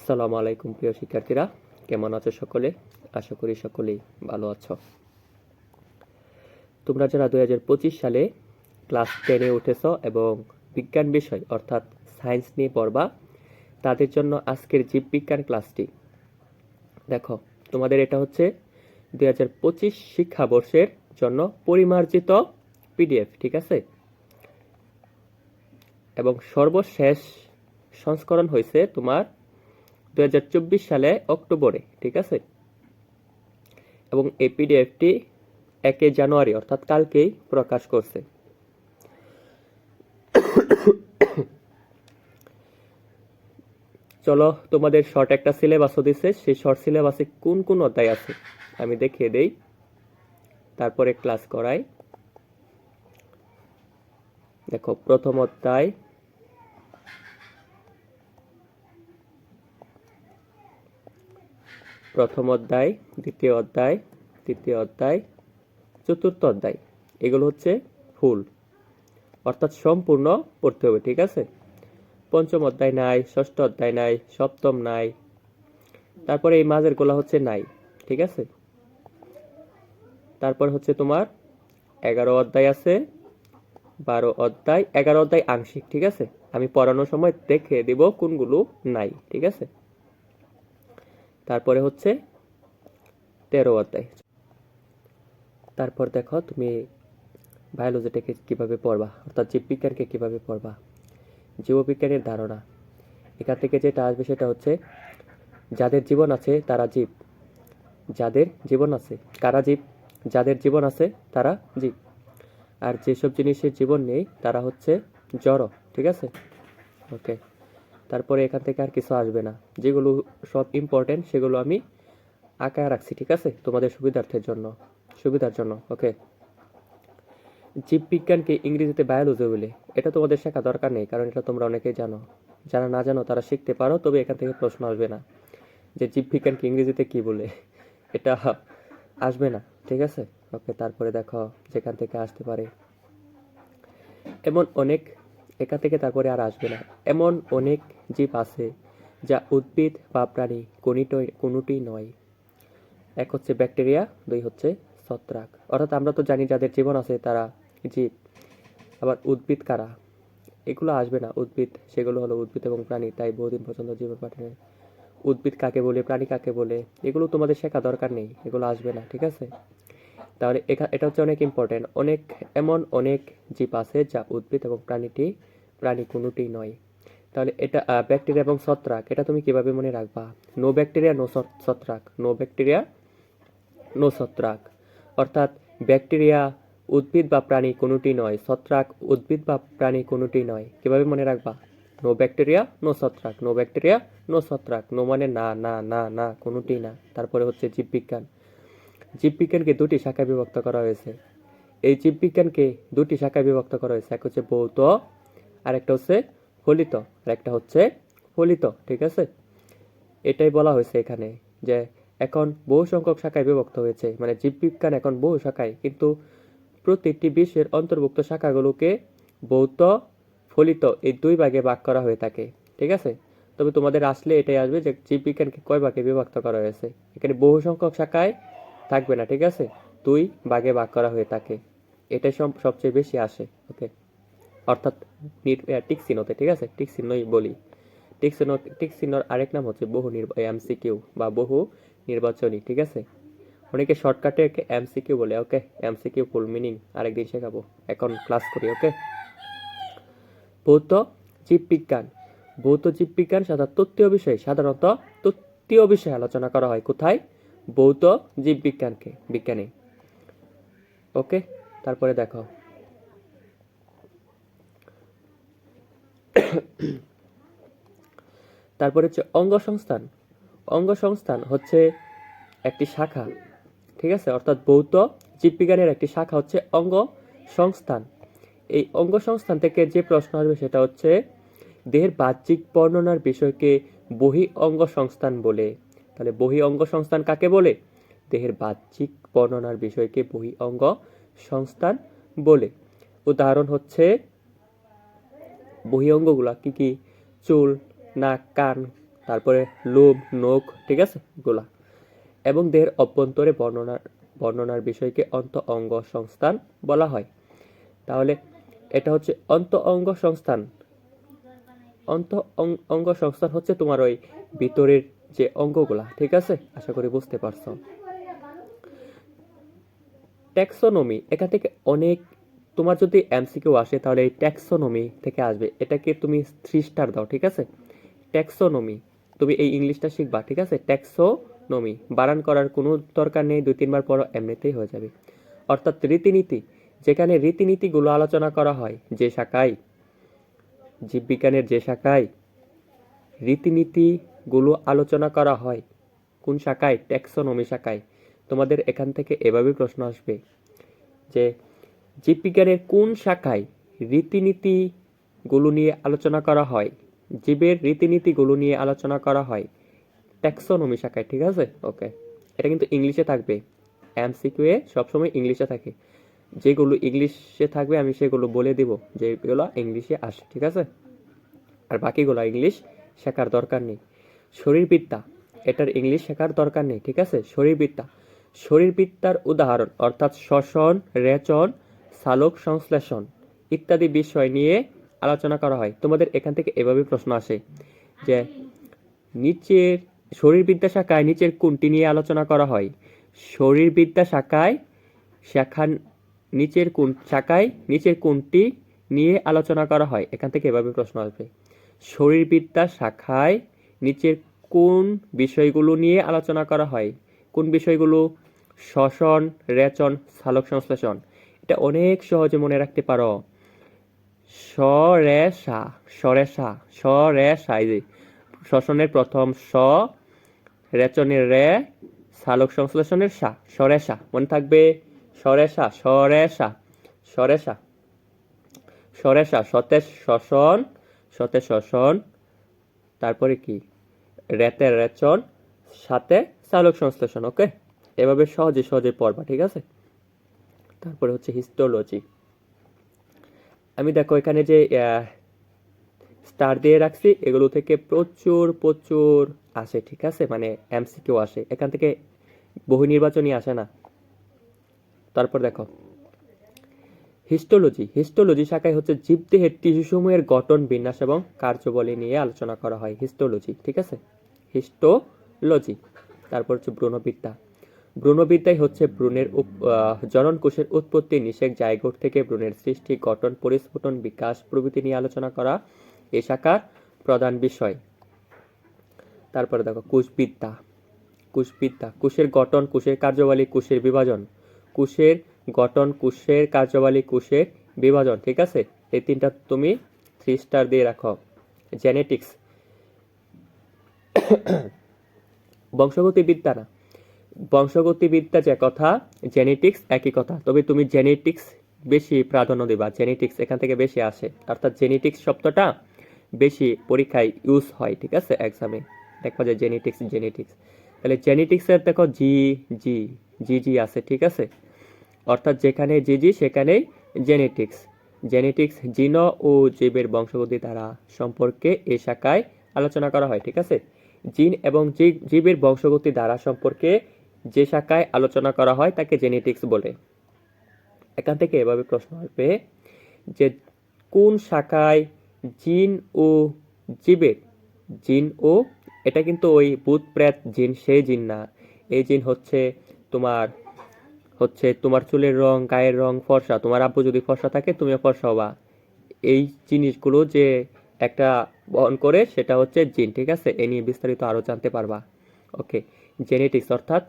আসসালামু আলাইকুম, প্রিয় শিক্ষার্থীরা। কেমন আছো সকলে? আশা করি সকলেই ভালো আছো। তোমরা যারা দুই হাজার পঁচিশ সালে ক্লাস টেনে উঠেছ এবং বিজ্ঞান বিষয়, অর্থাৎ সায়েন্স নিয়ে পড়বা, তাদের জন্য আজকের জীববিজ্ঞান ক্লাসটি। দেখো, তোমাদের এটা হচ্ছে দুই হাজার পঁচিশ শিক্ষাবর্ষের জন্য পরিমার্জিত পিডিএফ, ঠিক আছে? এবং সর্বশেষ সংস্করণ হয়েছে তোমার দু হাজার চব্বিশ সালে অক্টোবরে, ঠিক আছে? এবং এই পিডিএফটি একে জানুয়ারি, অর্থাৎ কালকেই প্রকাশ করছে। চলো, তোমাদের শর্ট একটা সিলেবাসও দিছে। সেই শর্ট সিলেবাসে কোন কোন অধ্যায় আছে? আমি দেখিয়ে দেই। তারপরে ক্লাস করাই। দেখো, প্রথম অধ্যায় প্রথম অধ্যায়, দ্বিতীয় অধ্যায়, তৃতীয় অধ্যায়, চতুর্থ অধ্যায়। এগুলো হচ্ছে ফুল। অর্থাৎ সম্পূর্ণ পড়তে হবে, ঠিক আছে? পঞ্চম অধ্যায় নাই, ষষ্ঠ অধ্যায় নাই, সপ্তম নাই। তারপরে এই মাঝের গোলা হচ্ছে নাই, ঠিক আছে? তারপর হচ্ছে তোমার এগারো অধ্যায় আছে, বারো অধ্যায়, এগারো অধ্যায় আংশিক, ঠিক আছে? আমি পড়ানোর সময় দেখে দিব কোনগুলো নাই, ঠিক আছে? তারপরে হচ্ছে তেরো অধ্যায়। তারপর দেখো তুমি বায়োলজিটাকে কীভাবে পড়বা, অর্থাৎ জীববিজ্ঞানকে কীভাবে পড়বা, জীববিজ্ঞানের ধারণা। এখান থেকে যেটা আসবে সেটা হচ্ছে যাদের জীবন আছে তারা জীব। যাদের জীবন আছে কারা জীব, যাদের জীবন আছে তারা জীব। আর যেসব জিনিসের জীবন নেই তারা হচ্ছে জড়, ঠিক আছে? ওকে তারপরে এখান থেকে আর কিছু আসবে না। যেগুলো সব ইম্পর্টেন্ট সেগুলো আমি আঁকা রাখছি, ঠিক আছে? তোমাদের সুবিধার্থের জন্য। সুবিধার জন্য ওকে জীববিজ্ঞানকে ইংরেজিতে বায়োলজি বলে। এটা তোমাদের শেখা দরকার নেই, কারণ এটা তোমরা অনেকেই জানো। যারা না জানো, তারা শিখতে পারো, তবে এখান থেকে প্রশ্ন আসবে না। যে জীববিজ্ঞানকে ইংরেজিতে কি বলে? এটা আসবে না, ঠিক আছে? ওকে তারপরে দেখো, যেখান থেকে আসতে পারে। এমন অনেক, এখান থেকে তারপরে আর আসবে না। এমন অনেক জীব আছে, যা উদ্ভিদ বা প্রাণী কোনিটই কোনোটি নয়। এক হচ্ছে ব্যাকটেরিয়া, দুই হচ্ছে ছত্রাক। অর্থাৎ আমরা তো জানি যাদের জীবন আছে তারা জীব। আবার উদ্ভিদ কারা? এগুলো আসবে না। উদ্ভিদ, সেগুলো হলো উদ্ভিদ এবং প্রাণী, তাই বহুদিন পর্যন্ত জীবন পাঠানে উদ্ভিদ কাকে বলে, প্রাণী কাকে বলে, এগুলো তোমাদের শেখা দরকার নেই। এগুলো আসবে না, ঠিক আছে? তাহলে এটা হচ্ছে অনেক ইম্পর্টেন্ট অনেক এমন অনেক জীব আছে যা উদ্ভিদ এবং প্রাণীটি প্রাণী কোনোটি নয়। তাহলে এটা ব্যাকটেরিয়া এবং ছত্রাক, এটা তুমি কীভাবে মনে রাখবা? নো ব্যাকটেরিয়া নো ছত্রাক। নো ব্যাকটেরিয়া নো ছত্রাক। অর্থাৎ ব্যাকটেরিয়া উদ্ভিদ বা প্রাণী কোনোটি নয়, ছত্রাক উদ্ভিদ বা প্রাণী কোনোটি নয়। কীভাবে মনে রাখবা? নো ব্যাকটেরিয়া নো ছত্রাক। নো ব্যাকটেরিয়া নো ছত্রাক। নো মানে না না না না, কোনোটি না। তারপরে হচ্ছে জীববিজ্ঞান। জীববিজ্ঞানকে দুটি শাখায় বিভক্ত করা হয়েছে। এই জীববিজ্ঞানকে দুটি শাখায় বিভক্ত করা হয়েছে। এক হচ্ছে ভৌত আর একটা হচ্ছে ফলিত একটা হচ্ছে ফলিত ঠিক আছে? এটাই বলা হয়েছে এখানে যে এখন বহু সংখ্যক শাখায় বিভক্ত হয়েছে মানে জীববিজ্ঞান এখন বহু শাখায়, কিন্তু প্রতিটি বিশ্বের অন্তর্ভুক্ত শাখাগুলোকে ভৌত, ফলিত এই দুই ভাগে ভাগ করা হয়ে থাকে, ঠিক আছে? তবে তোমাদের আসলে এটাই আসবে যে জীববিজ্ঞানকে কয় ভাগে বিভক্ত করা হয়েছে? এখানে বহু সংখ্যক শাখায় থাকবে না, ঠিক আছে? দুই ভাগে ভাগ করা হয়ে থাকে, এটাই সব, সবচেয়ে বেশি আসে ওকে অর্থাৎ টিক চিহ্নতে, ঠিক আছে? টিক চিহ্নই বলি। টিক চিহ্ন, টিক চিহ্নর আরেক নাম হচ্ছে বহু এমসিকিউ বা বহু নির্বাচনী, ঠিক আছে? অনেকে শর্টকাটে এমসিকিউ বলে, ওকে? এমসিকিউ ফুল মিনিং আরেকদিন শেখাবো। এখন ক্লাস করি, ওকে? ভৌত জীববিজ্ঞান ভৌত জীববিজ্ঞান সাধারণত তত্ত্বীয় বিষয়। সাধারণত তত্ত্বীয় বিষয়ে আলোচনা করা হয়। কোথায়? ভৌত জীববিজ্ঞানকে বিজ্ঞানে। ওকে? তারপরে দেখো। তারপরে হচ্ছে অঙ্গসংস্থান। অঙ্গসংস্থান হচ্ছে একটি শাখা, ঠিক আছে? অর্থাৎ ভৌত জীববিজ্ঞানের একটি শাখা হচ্ছে অঙ্গ সংস্থান এই অঙ্গ সংস্থান থেকে যে প্রশ্ন আসবে সেটা হচ্ছে, দেহের বাহ্যিক বর্ণনার বিষয়কে বহি অঙ্গ সংস্থান বলে। তাহলে বহি অঙ্গ সংস্থান কাকে বলে? দেহের বাহ্যিক বর্ণনার বিষয়কে বহি অঙ্গ সংস্থান বলে। উদাহরণ হচ্ছে বহি অঙ্গগুলা কি কি? চুল, নাক, কান, তারপরে লোভ নখ, ঠিক আছে? গোলা এবং দেহের অভ্যন্তরে বর্ণনার বর্ণনার বিষয়কে অন্ত অঙ্গ সংস্থান বলা হয়। তাহলে এটা হচ্ছে অন্ত অঙ্গ সংস্থান অন্ত অঙ্গ সংস্থান হচ্ছে তোমার ওই ভিতরের যে অঙ্গগুলা, ঠিক আছে? আশা করি বুঝতে পারছ। ট্যাক্সোনমি, এখান থেকে অনেক তোমার যদি এমসিকিউ আসে, তাহলে এই ট্যাক্সোনমি থেকে আসবে। এটাকে তুমি থ্রি স্টার দাও, ঠিক আছে? ট্যাক্সোনমি, তুমি এই ইংলিশটা শিখবা, ঠিক আছে? ট্যাক্সোনমি বানান করার কোনো দরকার নেই, দুই, তিনবার পর এমনিতেই হয়ে যাবে। অর্থাৎ রীতিনীতি, যেখানে রীতিনীতিগুলো আলোচনা করা হয়, যে শাখায়, জীববিজ্ঞানের যে শাখায়, রীতিনীতিগুলো আলোচনা করা হয়, কোন শাখায়? ট্যাক্সোনমি শাখায়। তোমাদের এখান থেকে এভাবেই প্রশ্ন আসবে, যে জীববিজ্ঞানের কোন শাখায় রীতিনীতিগুলো নিয়ে আলোচনা করা হয়? জীবের রীতিনীতিগুলো নিয়ে আলোচনা করা হয় ট্যাক্সোনমি শাখায়, ঠিক আছে? ওকে এটা কিন্তু ইংলিশে থাকবে। এমসিকিউ এ সবসময় ইংলিশে থাকে। যেগুলো ইংলিশে থাকবে, আমি সেগুলো বলে দিব। যেগুলো ইংলিশে আসে, ঠিক আছে? আর বাকিগুলো ইংলিশ শেখার দরকার নেই। শরীরবিদ্যা, এটার ইংলিশ শেখার দরকার নেই, ঠিক আছে? শরীরবিদ্যা, শরীরবিদ্যার উদাহরণ, অর্থাৎ শ্বসন, রেচন সালোক সংশ্লেষণ ইত্যাদি বিষয় নিয়ে আলোচনা করা হয়। তোমাদের এখান থেকে এভাবে প্রশ্ন আসে যে, নিচের শরীরবিদ্যা শাখায় নিচের কোনটি নিয়ে আলোচনা করা হয়? শরীরবিদ্যা শাখায় শাখা নিচের কোন, শাখায় নিচের কোনটি নিয়ে আলোচনা করা হয়? এখান থেকে এভাবে প্রশ্ন আসবে। শরীরবিদ্যা শাখায় নিচের কোন বিষয়গুলো নিয়ে আলোচনা করা হয়? কোন বিষয়গুলো? শ্বসন, রেচন, সালোক সংশ্লেষণ। এটা অনেক সহজে মনে রাখতে পারো। স রে সা সরে সা স রে সা এই যে শ্বসনের প্রথম স, রেচনের রে, সালোক সংশ্লেষণের সা সরে সা মনে থাকবে? সরে সা সরে সা সরে সা সরে সা সতে শ্বসন সতে শ্বসন তারপরে কি? রেতে রেচন, সাথে সালোক সংশ্লেষণ, ওকে? এভাবে সহজে সহজে পড়বা, ঠিক আছে? তারপরে হচ্ছে হিস্টোলজি আমি দেখো এখানে যে স্টার দিয়ে রাখছি, এগুলো থেকে প্রচুর প্রচুর আসে, ঠিক আছে? মানে এমসিকিউ আসে। এখান থেকে বহু নির্বাচনী আসে না। তারপর দেখো হিস্টোলজি হিস্টোলজি শাখায় হচ্ছে জীবদেহের টিস্যুসমূহের গঠন, বিন্যাস এবং কার্যবলী নিয়ে আলোচনা করা হয় হিস্টোলজি ঠিক আছে? হিস্টোলজি তারপর হচ্ছে ভ্রূণবিদ্যা। ভ্রূণবিদ্যায় হচ্ছে ভ্রূণের আহ, জননকোষের উৎপত্তি নিষেক জায়গোট থেকে ভ্রূণের সৃষ্টি গঠন পরিস্ফুটন বিকাশ প্রভৃতি নিয়ে আলোচনা করা এ শাখার প্রধান বিষয়। তারপরে দেখো কোষবিদ্যা। কোষবিদ্যা কোষের গঠন কোষের কার্যবালী কোষের বিভাজন। কোষের গঠন কোষের কার্যবালী কোষের বিভাজন ঠিক আছে? এই তিনটা তুমি থ্রি স্টার দিয়ে রাখো। জেনেটিক্স। বংশগতি বিদ্যা না। বংশগতি বিদ্যা যে কথা জেনেটিক্স একই কথা। তবে তুমি জেনেটিক্স বেশি প্রাধান্য দেবা জেনেটিক্স এখান থেকে বেশি আসে। অর্থাৎ জেনেটিক্স শব্দটা বেশি পরীক্ষায় ইউজ হয়, ঠিক আছে? এক্সামে দেখবা যে জেনেটিক্স জেনেটিক্স তাহলে জেনেটিক্সের দেখো জি জি জি জি আছে, ঠিক আছে? অর্থাৎ যেখানে জি জি সেখানেই জেনেটিক্স জেনেটিক্স জিন ও জীবের বংশগতি দ্বারা সম্পর্কে এ শাখায় আলোচনা করা হয়, ঠিক আছে? জিন এবং জীব- জীবের বংশগতি দ্বারা সম্পর্কে যে শাখায় আলোচনা করা হয় তাকে জেনেটিক্স বলে। এখান থেকে এভাবে প্রশ্ন আসবে যে কোন শাখায় জিন ও জীবের, জিন ও, এটা কিন্তু ওই ভূত, প্রেত জিন সেই জিন না। এই জিন হচ্ছে তোমার হচ্ছে তোমার চুলের রং, গায়ের রং ফর্সা। তোমার আব্বু যদি ফর্সা থাকে, তুমিও ফর্সা হবা। এই জিনিসগুলো যে একটা বহন করে, সেটা হচ্ছে জিন, ঠিক আছে? এ নিয়ে বিস্তারিত আরও জানতে পারবা। ওকে জেনেটিক্স অর্থাৎ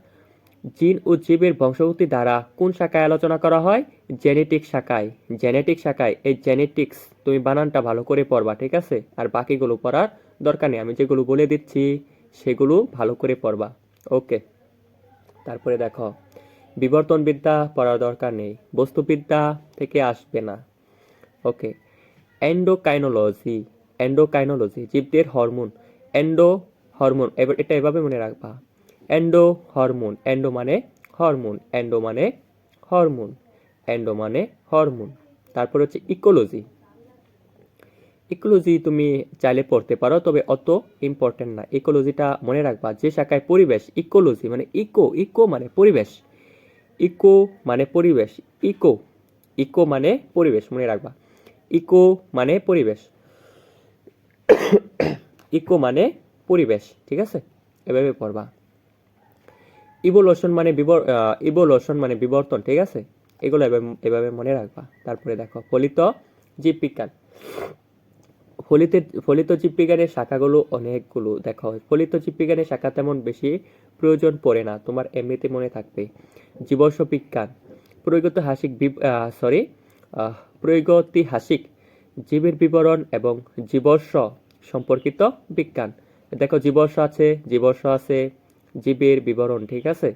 জিন ও জীবের বংশগতি দ্বারা কোন শাখায় আলোচনা করা হয়? জেনেটিক শাখায়। জেনেটিক শাখায়, এই জেনেটিক্স তুমি বানানটা ভালো করে পড়বা, ঠিক আছে? আর বাকিগুলো পড়ার দরকার নেই, আমি যেগুলো বলে দিচ্ছি, সেগুলো ভালো করে পড়বা। ওকে। তারপরে দেখো, বিবর্তনবিদ্যা পড়ার দরকার নেই, বস্তুবিদ্যা থেকে আসবে না। ওকে। এন্ডোকাইনোলজি এন্ডোকাইনোলজি, জীবদের হরমোন এন্ডো হরমোন এবার এটা এভাবে মনে রাখবা। এন্ডো হরমোন এন্ডো মানে হরমোন এন্ডো মানে হরমোন এন্ডো মানে হরমোন তারপর হচ্ছে ইকোলজি ইকোলজি তুমি চাইলে পড়তে পারো, তবে অত ইম্পর্টেন্ট না। ইকোলজিটা মনে রাখবা, যে শাখায় পরিবেশ ইকোলজি মানে ইকো ইকো মানে পরিবেশ। ইকো মানে পরিবেশ ইকো ইকো মানে পরিবেশ, মনে রাখবা। ইকো মানে পরিবেশ। ইকো মানে পরিবেশ, ঠিক আছে? এভাবে পড়বা। ইভোলোশন মানে বিবর ইভোলোশন মানে বিবর্তন, ঠিক আছে? এগুলো এভাবে মনে রাখবা। তারপরে দেখো, ফলিত জীববিজ্ঞান। ফলিত ফলিত জীববিজ্ঞানের শাখাগুলো অনেকগুলো। দেখো, ফলিত জীববিজ্ঞানের শাখা তেমন বেশি প্রয়োজন পড়ে না, তোমার এমনিতে মনে থাকবে। জীবস্ব বিজ্ঞান প্রয়োগত হাসিক সরি প্রয়োগতিহাসিক জীবের বিবরণ এবং জীবস্ব সম্পর্কিত বিজ্ঞান। দেখো, জীবস্ব আছে জীবস্ব আছে জীবের বিবরণ, ঠিক আছে?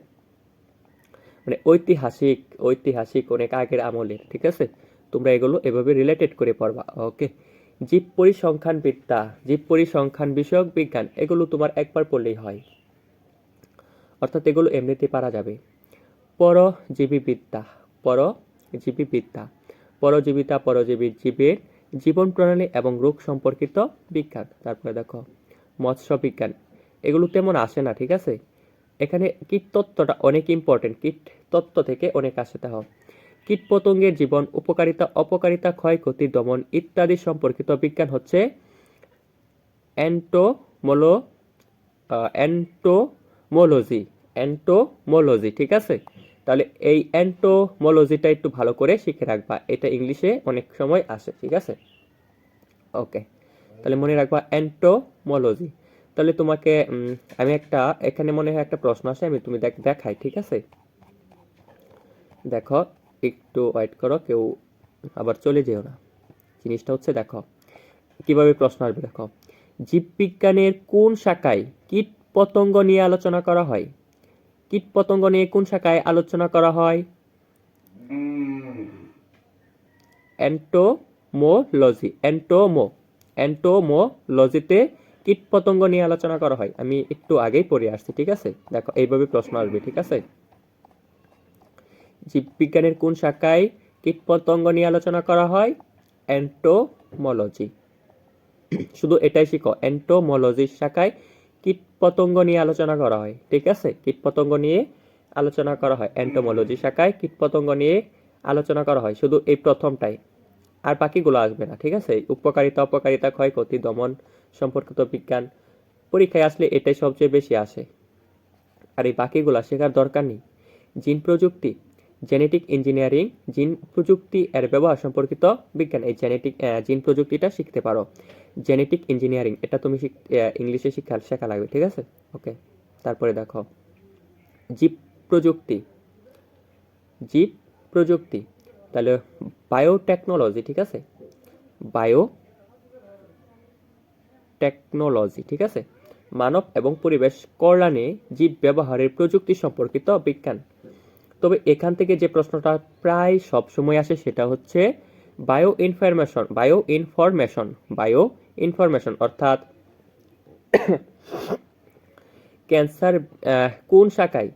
মানে ঐতিহাসিক ঐতিহাসিক অনেক আগের আমলের, ঠিক আছে? তোমরা এগুলো এভাবে রিলেটেড করে পড়বা ওকে জীব পরিসংখ্যান বিদ্যা, জীব পরিসংখ্যান বিষয়ক বিজ্ঞান, এগুলো তোমার একবার পড়লেই হয়। অর্থাৎ এগুলো এমনিতে পারা যাবে। পরজীবী বিদ্যা পরজীবী বিদ্যা। পরজীবিতা পরজীবী জীবের জীবন প্রণালী এবং রোগ সম্পর্কিত বিজ্ঞান। তারপরে দেখো, মৎস্য বিজ্ঞান এগুলো তেমন আসে না, ঠিক আছে? এখানে কীট তত্ত্বটা অনেক ইম্পর্টেন্ট কীট তত্ত্ব থেকে অনেক আসে তাহ কীট পতঙ্গের জীবন, উপকারিতা, অপকারিতা, ক্ষয়ক্ষতি, দমন ইত্যাদি সম্পর্কিত বিজ্ঞান হচ্ছে অ্যান্টোমোলো অ্যান্টোমোলজি অ্যান্টোমোলজি, ঠিক আছে? তাহলে এই অ্যান্টোমোলজিটা একটু ভালো করে শিখে রাখবা। এটা ইংলিশে অনেক সময় আসে, ঠিক আছে? ওকে। তাহলে মনে রাখবা অ্যান্টোমোলজি। তাহলে তোমাকে আমি একটা এখানে মনে হয় একটা প্রশ্ন আসে আমি তুমি দেখ- দেখাই ঠিক আছে? দেখো একটু ওয়েট করো কেউ আবার চলে যেও না। জিনিসটা হচ্ছে দেখো কীভাবে প্রশ্ন আসবে দেখো। জীববিজ্ঞানের কোন শাখায় কীট পতঙ্গ নিয়ে আলোচনা করা হয়? কীট পতঙ্গ নিয়ে কোন শাখায় আলোচনা করা হয়? অ্যান্টোমোলজি অ্যান্টোমো অ্যান্টোমোলজিতে কীট পতঙ্গ নিয়ে আলোচনা করা হয়। আমি একটু আগেই পড়ে আসছি, ঠিক আছে? দেখো, এইভাবে প্রশ্ন আসবে, ঠিক আছে? জীববিজ্ঞানের কোন শাখায় কীট পতঙ্গ নিয়ে আলোচনা করা হয়? অ্যান্টোমোলজি শুধু এটাই শিখো অ্যান্টোমোলজির শাখায় কীট পতঙ্গ নিয়ে আলোচনা করা হয়, ঠিক আছে? কীট পতঙ্গ নিয়ে আলোচনা করা হয় অ্যান্টোমোলজি শাখায় কীট পতঙ্গ নিয়ে আলোচনা করা হয়, শুধু এই প্রথমটাই। আর বাকিগুলো আসবে না, ঠিক আছে? উপকারিতা, অপকারিতা, ক্ষয়ক্ষতি, দমন সম্পর্কিত বিজ্ঞান পরীক্ষায় আসলে এটাই সবচেয়ে বেশি আসে। আর এই বাকিগুলো শেখার দরকার নেই। জিন প্রযুক্তি জেনেটিক ইঞ্জিনিয়ারিং জিন প্রযুক্তি এর ব্যবহার সম্পর্কিত বিজ্ঞান, এই জেনেটিক জিন প্রযুক্তিটা শিখতে পারো। জেনেটিক ইঞ্জিনিয়ারিং এটা তুমি ইংলিশে শিক্ষা শেখা লাগবে, ঠিক আছে? ওকে তারপরে দেখো। জীব প্রযুক্তি জীব প্রযুক্তি তাহলে বায়োটেকনোলজি ঠিক আছে? বায়ো টেকনোলজি ঠিক আছে? মানব এবং পরিবেশ কল্যাণে জীব ব্যবহারের প্রযুক্তি সম্পর্কিত বিজ্ঞান। তবে এখান থেকে যে প্রশ্নটা প্রায় সব সময় আসে সেটা হচ্ছে bio information bio information bio information অর্থাৎ ক্যান্সার কোন শাখায়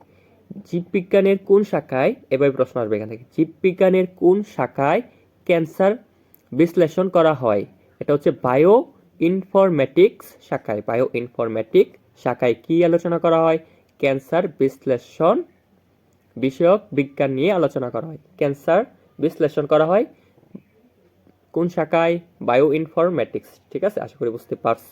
জীববিজ্ঞানের কোন শাখায়, এবার প্রশ্ন আসবে এখান থেকে জীববিজ্ঞানের কোন শাখায় ক্যান্সার বিশ্লেষণ করা হয়? এটা হচ্ছে বায়ো ইনফরমেটিক্স শাখায়। বায়ো ইনফরমেটিক শাখায় কি আলোচনা করা হয়? ক্যান্সার বিশ্লেষণ বিষয়ক বিজ্ঞান নিয়ে আলোচনা করা হয়। ক্যান্সার বিশ্লেষণ করা হয় কোন শাখায়? বায়ো ইনফরমেটিক্স ঠিক আছে? আশা করি বুঝতে পারছ।